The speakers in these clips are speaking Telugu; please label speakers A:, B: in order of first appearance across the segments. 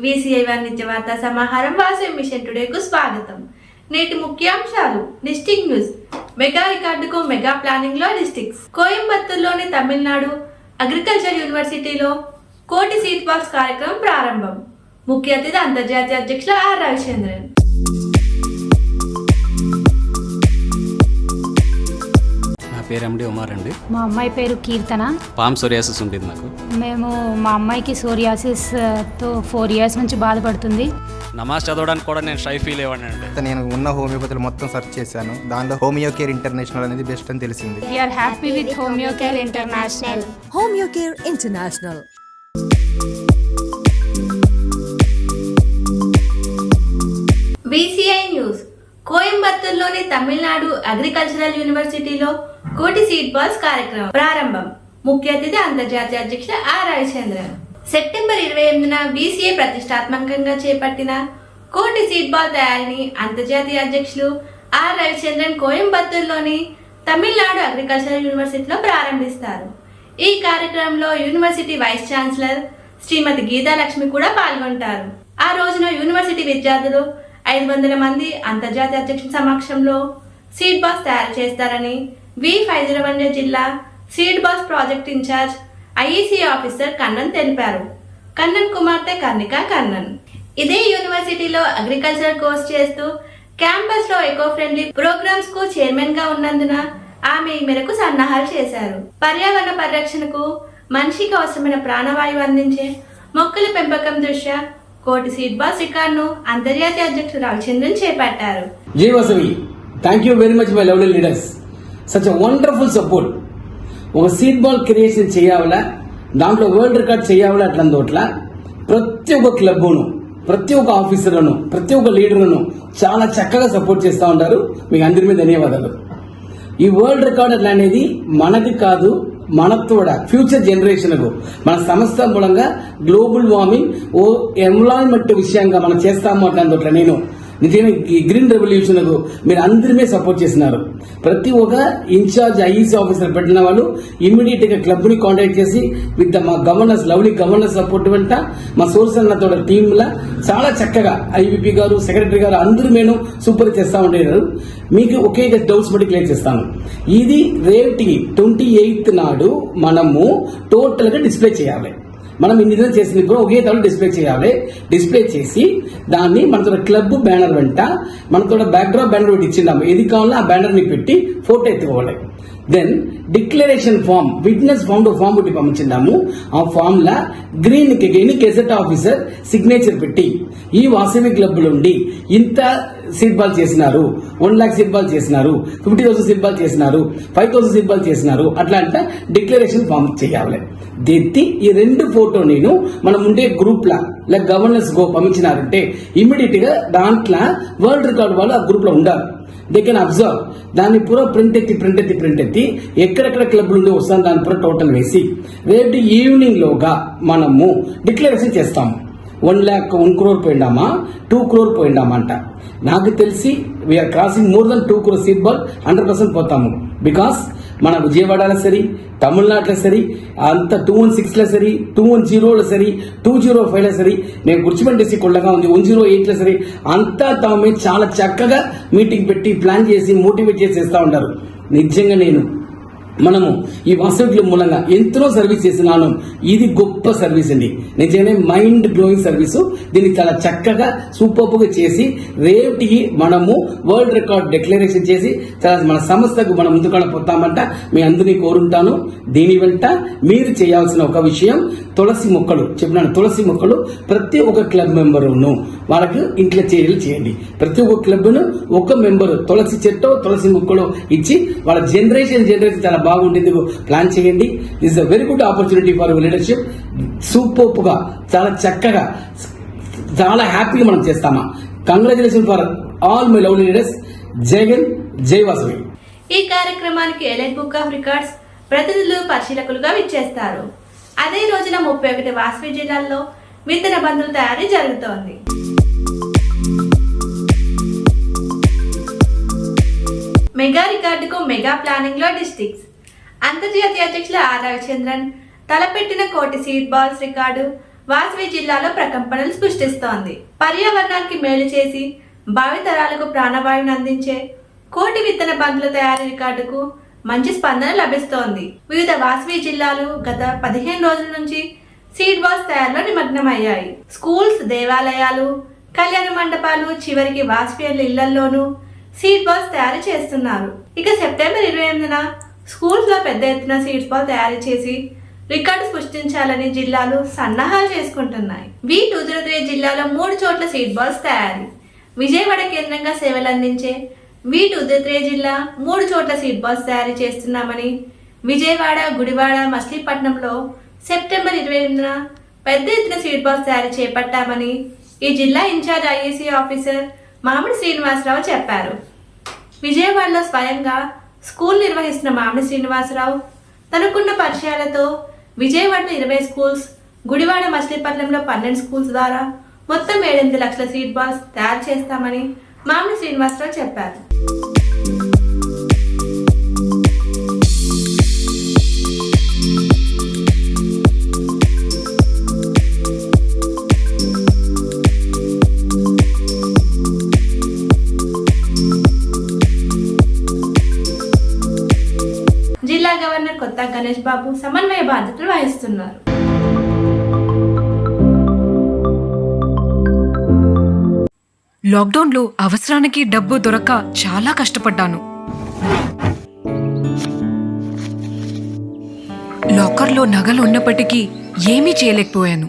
A: వార్తా సమాహారం వాసవి మిషన్ టుడేకు స్వాగతం. నేటి ముఖ్యాంశాలు. District news. మెగా రికార్డుకు మెగా ప్లానింగ్లో డిస్టిక్స్. కోయంబత్తూర్లోని తమిళనాడు అగ్రికల్చర్ యూనివర్సిటీలో కోటి సీట్ బాక్స్ కార్యక్రమం ప్రారంభం. ముఖ్య అతిథి అంతర్జాతీయ అధ్యక్షులు ఆర్ రవిచంద్రన్.
B: పేరు ఎండి ఉమార్ అండి.
C: మా అమ్మాయి పేరు కీర్తన.
B: పామ్ సోరియాసిస్ ఉంటుంది నాకు
C: మేము మా అమ్మాయికి సోరియాసిస్తో ఫోర్ ఇయర్స్ నుంచి బాధపడుతుంది.
B: నమాజ్ చదవడానికి కూడా నేను షై ఫీల్ అయ్యాను అండి.
D: నేను ఉన్న హోమియోపతిలో మొత్తం సెర్చ్ చేశాను. దానిలో హోమియో కేర్ ఇంటర్నేషనల్ అనేది బెస్ట్ అని తెలిసింది.
C: We're happy with homeo care international
E: Homeo Care International.
A: BCI news కోయంబత్తూరులోని Tamil Nadu agricultural యూనివర్సిటీలో కోటి సీట్ బాల్స్ కార్యక్రమం ప్రారంభం. ముఖ్య అతిథి అంతర్జాతీయ అధ్యక్షుడు ఆర్ రవిచంద్రన్ సెప్టెంబర్ ఇరవై ఎనిమిదిన బీసీఏ ప్రతిష్టాత్మకంగా చేపట్టిన కోటి సీట్ బాల్ తయారీని అంతర్జాతీయ అధ్యక్షులు ఆర్ రవిచంద్రన్ కోయంబత్తూర్లోని తమిళనాడు అగ్రికల్చరల్ యూనివర్సిటీలో ప్రారంభిస్తారు. ఈ కార్యక్రమంలో university vice chancellor Shrimati Geeta Lakshmi కూడా పాల్గొంటారు. ఆ రోజున యూనివర్సిటీ విద్యార్థులు ఐదు వందల మంది అంతర్జాతీయ అధ్యక్షుల సమక్షంలో సీడ్ బాక్స్ తయారు చేస్తారని వి హైదరాబాద్ జిల్లా seed balls project incharge IEC officer Kannan తెలిపారు. కన్నన్ కుమార్తె కర్ణిక కన్నన్ ఇదే యూనివర్సిటీలో అగ్రికల్చర్ కోర్స్ చేస్తూ క్యాంపస్లో ఎకో ఫ్రెండ్లీ ప్రోగ్రామ్స్కు చైర్మన్గా ఉన్నందున ఆమె ఈ మేరకు సన్నాహాలు చేశారు. పర్యావరణ పరిరక్షణకు మనిషికి అవసరమైన ప్రాణవాయువు అందించే మొక్కల పెంపకం దృష్ట్యా కోటి సీడ్ బాస్ రికార్డును అంతర్జాతీయ అధ్యక్షుడు రవిచంద్రన్ చేపట్టారు.
F: జై thank you very much my lovely leaders such wonderful support ఒక సీట్ బాల్ క్రియేషన్ చేయాలా దాంట్లో వరల్డ్ రికార్డ్ చేయాలా అట్లందోట్ల ప్రతి ఒక్క క్లబ్ను ప్రతి ఒక్క ఆఫీసర్లను ప్రతి ఒక్క లీడర్లను చాలా చక్కగా సపోర్ట్ చేస్తూ ఉంటారు మీకు అందరి మీద ధన్యవాదాలు. ఈ వరల్డ్ రికార్డ్ అట్లా అనేది మనది కాదు మనతోడ ఫ్యూచర్ జనరేషన్కు మన సంస్థ మూలంగా గ్లోబల్ వార్మింగ్ ఓ ఎన్విరాన్మెంట్ విషయంగా మనం చేస్తాము అట్లా నేను నిజంగా ఈ గ్రీన్ రెవల్యూషన్ మీరు అందరిమే సపోర్ట్ చేసినారు ప్రతి ఒక్క ఇన్ఛార్జ్ ఐఈసీ ఆఫీసర్ పెట్టిన వాళ్ళు ఇమ్మీడియట్గా క్లబ్ని కాంటాక్ట్ చేసి విత్ ద మా గవర్నర్స్ లవ్లీ గవర్నర్స్ సపోర్ట్ వెంట మా సోర్స్ అన్నతో టీమ్ చాలా చక్కగా ఐవీపీ గారు సెక్రటరీ గారు అందరూ నేను సూపర్ చేస్తా ఉండేవారు మీకు ఒకే డౌట్స్ బట్టి క్లియర్ చేస్తాను. ఇది రేవటి ట్వంటీ ఎయిత్ నాడు మనము టోటల్గా డిస్ప్లే చేయాలి. మనం ఇన్ని దినం చేసింది కూడా ఒకే తాడు డిస్ప్లే చేయాలి. డిస్ప్లే చేసి దాన్ని మనతో క్లబ్ బ్యానర్ వెంట మనతో బ్యాక్డ్రాప్ బ్యానర్ ఒకటి ఇచ్చిందాము. ఏది కావాలో ఆ బ్యానర్ని పెట్టి photo ఎత్తుకోవాలి. Then declaration form witness form form ఒకటి పంపించిందాము. ఆ ఫామ్ లా గ్రీన్ ఎన్ని గెజెట్ ఆఫీసర్ సిగ్నేచర్ పెట్టి ఈ వాసవి క్లబ్ నుండి ఇంత సీట్ బాల్ చేసినారు వన్ ల్యాక్ సీట్ బాల్ చేసినారు ఫిఫ్టీ థౌసండ్ సీట్ బాల్ చేసినారు ఫైవ్ థౌసండ్ సీట్ బాల్ చేసినారు అట్లా అంటే డిక్లరేషన్ ఫామ్ చేయాలి. దెత్తి ఈ రెండు ఫోటో నేను మనం ఉండే గ్రూప్లా లైక్ లేక గవర్నెన్స్ గో పంపించినారంటే ఇమ్మీడియట్గా దాంట్లో వరల్డ్ రికార్డ్ వాళ్ళు ఆ గ్రూప్లో ఉండాలి. దే కెన్ అబ్జర్వ్ దాన్ని పూర ప్రింట్ ఎత్తి ప్రింట్ ఎత్తి ప్రింట్ ఎత్తి ఎక్కడెక్కడ క్లబ్లు ఉండి వస్తాను దాని పూర టోటల్ వేసి రేపు ఈవినింగ్ లోగా మనము డిక్లరేషన్ చేస్తాము. వన్ ల్యాక్ వన్ క్రోర్ పోయిండామా టూ క్రోర్ పోయిండామా అంట నాకు తెలిసి we're crossing more than two crore seed ball hundred percent పోతాము. బికాస్ మన విజయవాడలో సరి తమిళనాడులో సరి అంత టూ వన్ సిక్స్లో సరి టూ వన్ జీరోలో సరి టూ జీరో ఫైవ్లో సరి నేను గుర్చిపెట్టి డిస్టిక్ ఉండగా ఉంది వన్ జీరో ఎయిట్లో సరి అంతా తామే చాలా చక్కగా మీటింగ్ పెట్టి ప్లాన్ చేసి మోటివేట్ చేసి చేస్తూ ఉంటారు నిజంగా నేను మనము ఈ వాసవి మూలంగా ఎంతో సర్వీస్ చేసినాను ఇది గొప్ప సర్వీస్ అండి. నిజంగానే మైండ్ బ్లోయింగ్ సర్వీసు. దీన్ని చాలా చక్కగా సూపర్గా చేసి రేపటికి మనము వరల్డ్ రికార్డ్ డిక్లరేషన్ చేసి చాలా మన సంస్థకు మనం ముందుకు పోతామంట. మీ అందరినీ కోరుంటాను. దీని వెంట మీరు చేయాల్సిన ఒక విషయం తులసి మొక్కలు. చెప్పినాను తులసి మొక్కలు ప్రతి ఒక్క క్లబ్ మెంబరును వాళ్ళకు ఇంట్లో చర్యలు చేయండి. ప్రతి ఒక్క క్లబ్ను ఒక మెంబరు తులసి చెట్టు తులసి మొక్కలు ఇచ్చి వాళ్ళ జనరేషన్ జనరేషన్ చాలా బాగుండేందుకు ప్లాన్ చేయండి. Is a very good opportunity for leadership సూపర్పుగా చాలా చక్కగా చాలా హ్యాపీగా మనం చేస్తామా? Congratulation for all my lovely leaders Jagan జై వాసవి
A: ఈ కార్యక్రమానికి ఎలైట్ బుక్ ఆఫ్ రికార్డ్స్ ప్రతినిధులు పరిశీలకులుగా విచ్చేస్తారు. అదే రోజున ముప్పై ఒకటి వాసవి జిల్లాల్లో విత్తన బంధుల తయారీ జరుగుతోంది. మెగా రికార్డుకు మెగా ప్లానింగ్లో డిస్టిక్స్. అంతర్జాతీయ అధ్యక్షులు ఆర్ రవిచంద్రన్. తలపెట్టిన కోటి సీడ్ బాల్స్ రికార్డు వాసవి జిల్లాలో ప్రకంపనలు సృష్టిస్తోంది. పర్యావరణానికి మేలు చేసి భావితరాలకు ప్రాణవాయువును అందించే కోటి విత్తన బంతుల తయారీ రికార్డుకు మంచి స్పందన లభిస్తోంది. వివిధ వాసవి జిల్లాలు గత పదిహేను రోజుల నుంచి సీడ్ బాల్స్ తయారీలో నిమగ్నమయ్యాయి. స్కూల్స్ దేవాలయాలు కళ్యాణ మండపాలు చివరికి వాసవియుల ఇళ్ళలోనూ సీడ్ బాల్స్ తయారు చేస్తున్నారు. ఇక సెప్టెంబర్ ఇరవై ఎనిమిదిన స్కూల్స్లో పెద్ద ఎత్తున సీడ్స్ బాల్ తయారు చేసి రికార్డు సృష్టించాలని జిల్లాలు సన్నాహాలు చేసుకుంటున్నాయి. వి టూ జీరో త్రీ జిల్లాలో మూడు చోట్ల సీడ్ బాల్స్ తయారీ. విజయవాడ కేంద్రంగా సేవలు అందించే వి టూ జీరో త్రీ జిల్లా మూడు చోట్ల సీడ్ బాల్స్ తయారు చేస్తున్నామని విజయవాడ గుడివాడ మచిలీపట్నంలో సెప్టెంబర్ ఇరవై ఎనిమిదిన పెద్ద ఎత్తున సీడ్ బాల్స్ తయారు చేపట్టామని ఈ జిల్లా ఇన్ఛార్జ్ ఐఏసీ ఆఫీసర్ మామిడి శ్రీనివాసరావు చెప్పారు. విజయవాడలో స్వయంగా స్కూల్ నిర్వహిస్తున్న మామిడి శ్రీనివాసరావు తనకున్న పరిచయాలతో విజయవాడలో ఇరవై స్కూల్స్ గుడివాడ మచిలీపట్నంలో పన్నెండు స్కూల్స్ ద్వారా మొత్తం ఏడెనిమిది లక్షల సీట్ బాల్స్ తయారు చేస్తామని మామిడి శ్రీనివాసరావు చెప్పారు. సురేష్ బాబు సమన్వయ బాధ్యతలు వహిస్తున్నారు.
G: లాక్డౌన్లో అవసరానికి డబ్బు దొరక్క చాలా కష్టపడ్డాను. లాకర్లో నగలు ఉన్నప్పటికీ ఏమీ చేయలేకపోయాను.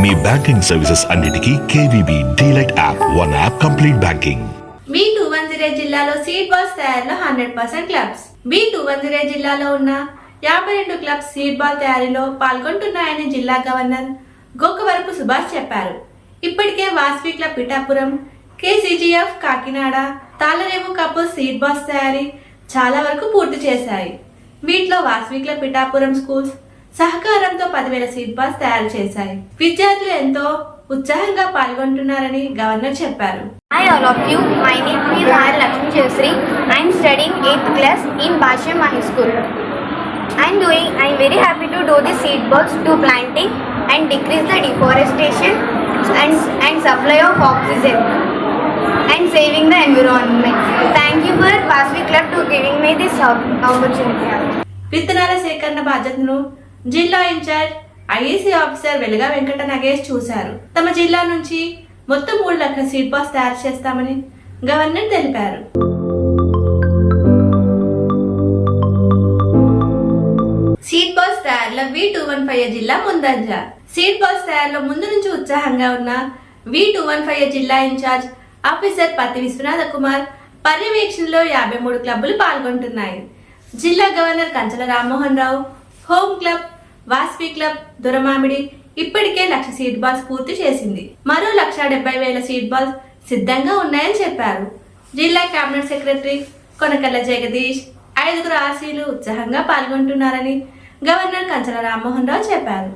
H: మీ బ్యాంకింగ్ సర్వీసెస్ అన్నిటికీ KVB DLite app. One app complete banking.
A: B two one zero జిల్లాలో సీడ్ బాల్స్ తయారీలో hundred percent clubs. B two one zero జిల్లాలో ఉన్న యాభై రెండు క్లబ్స్ సీడ్ బాల్ తయారీలో పాల్గొంటున్నాయని జిల్లా గవర్నర్ గోకవరపు సుభాష్ చెప్పారు. ఇప్పటికే వాస్వి క్లబ్ పిఠాపురం కేసీజీఎఫ్ కాకినాడ తాళరేవు కప్పు సీడ్ బాల్స్ తయారీ చాలా వరకు పూర్తి చేశాయి. వీటిలో వాస్వి క్లబ్ పిఠాపురం స్కూల్స్ సహకారంతో పదివేల సిబ్బాస్ తయారు చేశాయి. విద్యార్థులు ఎంతో ఉత్సాహంగా పాల్గొంటున్నారని గవర్నర్ చెప్పారు.
I: Hi all of you my name is R I'm studying eighth class in బాల్షే మా high school I'm doing I'm very happy to do the seed birds to planting and decrease the deforestation and and supply of oxygen and saving the environment thank you for pass club to giving me this opportunity
A: విత్తనాల సేకరణ బాధ్యతను జిల్లా in charge IAC officer Veluga Venkata Nagesh చూశారు. తమ జిల్లా నుంచి మొత్తం మూడు లక్షల సీడ్ బాస్ తయారు చేస్తామని గవర్నర్ తెలిపారు. సీడ్ బాస్ తయారులో వి టూ వన్ ఫైవ్ జిల్లా ముందంజ. సీట్ బాస్ తయారులో ముందు నుంచి ఉత్సాహంగా ఉన్న వి టూ వన్ ఫైవ్ జిల్లా ఇన్ఛార్జ్ ఆఫీసర్ పత్తి విశ్వనాథ కుమార్ పర్యవేక్షణలో యాభై మూడు క్లబ్బులు పాల్గొంటున్నాయి. జిల్లా governor Kanchala Rammohan Rao home club Vasavi club Doramamidi ఇప్పటికే లక్ష సీట్ బాల్స్ పూర్తి చేసింది. మరో లక్ష డెబ్బై వేల సీట్ బాల్స్ సిద్ధంగా ఉన్నాయని చెప్పారు. జిల్లా కేబినెట్ సెక్రటరీ కొనకల్ల జగదీష్ ఐదుగురు ఆర్సీలు ఉత్సాహంగా పాల్గొంటున్నారని గవర్నర్ కంచల రామ్మోహన్ రావు చెప్పారు.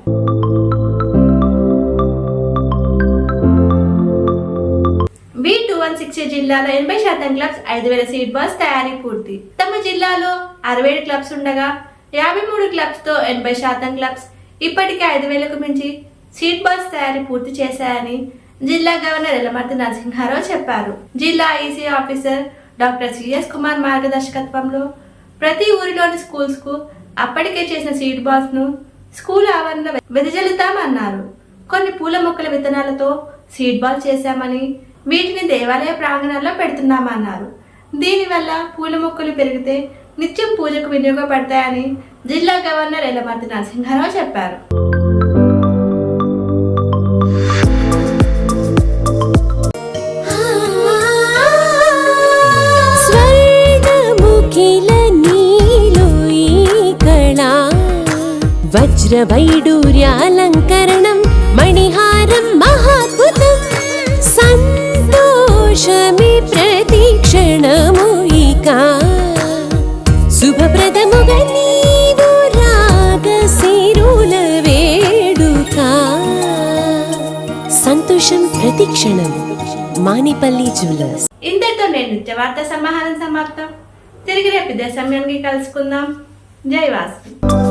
A: బి టూ వన్ సిక్స్ జిల్లాలో ఎనభై శాతం క్లబ్స్ ఐదు వేల సీట్ బాల్స్ తయారీ పూర్తి. తమ జిల్లాలో అరవై ఏడు క్లబ్స్ ఉండగా యాభై మూడు క్లబ్స్తో ఎనభై శాతం క్లబ్స్ ఇప్పటికే ఐదు వేలకు మించి సీట్ బస్ తయారీ పూర్తి చేశాయని జిల్లా గవర్నర్ ఎలమర్తి నరసింహారావు చెప్పారు. జిల్లా EC officer doctor CS Kumar మార్గదర్శకత్వంలో ప్రతి ఊరిలోని స్కూల్స్కు అప్పటికే చేసిన సీడ్ బాల్స్ను స్కూల్ ఆవరణలో వెదజల్లుతామన్నారు. కొన్ని పూల మొక్కల విత్తనాలతో సీడ్ బాల్ చేశామని వీటిని దేవాలయ ప్రాంగణాల్లో పెడుతున్నామన్నారు. దీనివల్ల పూల మొక్కలు పెరిగితే నిత్యం పూజకు వినియోగపడతాయని జిల్లా గవర్నర్ ఎల్లమర్తి నరసింహారావు చెప్పారు.
E: స్వర్గముఖిల మణిహారం ఈ కళా సంతోషం క్షణం. మానిపల్లి జ్యువెలర్స్.
A: ఇంతటితో నేను నిత్య వార్త సమాహారం సమాప్తం. తిరిగి రేపు ఇదే సమయానికి కలుసుకుందాం. జై వాసు.